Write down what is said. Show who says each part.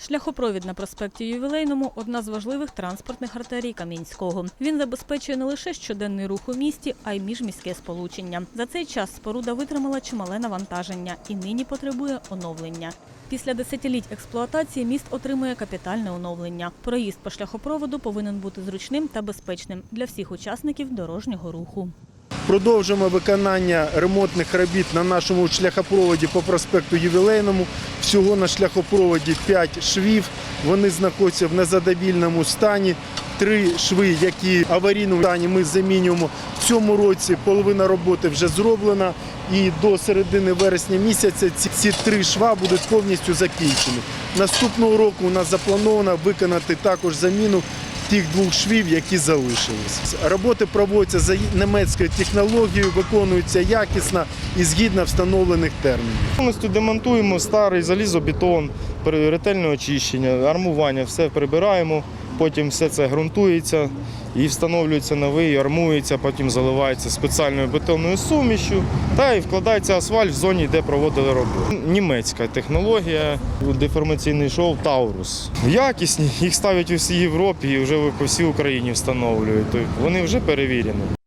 Speaker 1: Шляхопровід на проспекті Ювілейному – одна з важливих транспортних артерій Кам'янського. Він забезпечує не лише щоденний рух у місті, а й міжміське сполучення. За цей час споруда витримала чимале навантаження і нині потребує оновлення. Після десятиліть експлуатації міст отримує капітальне оновлення. Проїзд по шляхопроводу повинен бути зручним та безпечним для всіх учасників дорожнього руху.
Speaker 2: Продовжуємо виконання ремонтних робіт на нашому шляхопроводі по проспекту Ювілейному. Всього на шляхопроводі 5 швів. Вони знаходяться в незадовільному стані. Три шви, які аварійному стані ми замінюємо. В цьому році половина роботи вже зроблена. І до середини вересня місяця ці, ці три шва будуть повністю закінчені. Наступного року у нас заплановано виконати також заміну тих двох швів, які залишились. Роботи проводяться за німецькою технологією, виконуються якісно і згідно встановлених термінів.
Speaker 3: Повністю демонтуємо старий залізобетон, ретельне очищення, армування, все прибираємо, потім все це ґрунтується і встановлюється новий, армується, потім заливається спеціальною бетонною сумішю та і вкладається асфальт в зоні, де проводили роботу. Німецька технологія, деформаційний шов Таурус. Якісні, їх ставлять у всій Європі і вже по всій Україні встановлюють. Тобто Вони вже перевірені.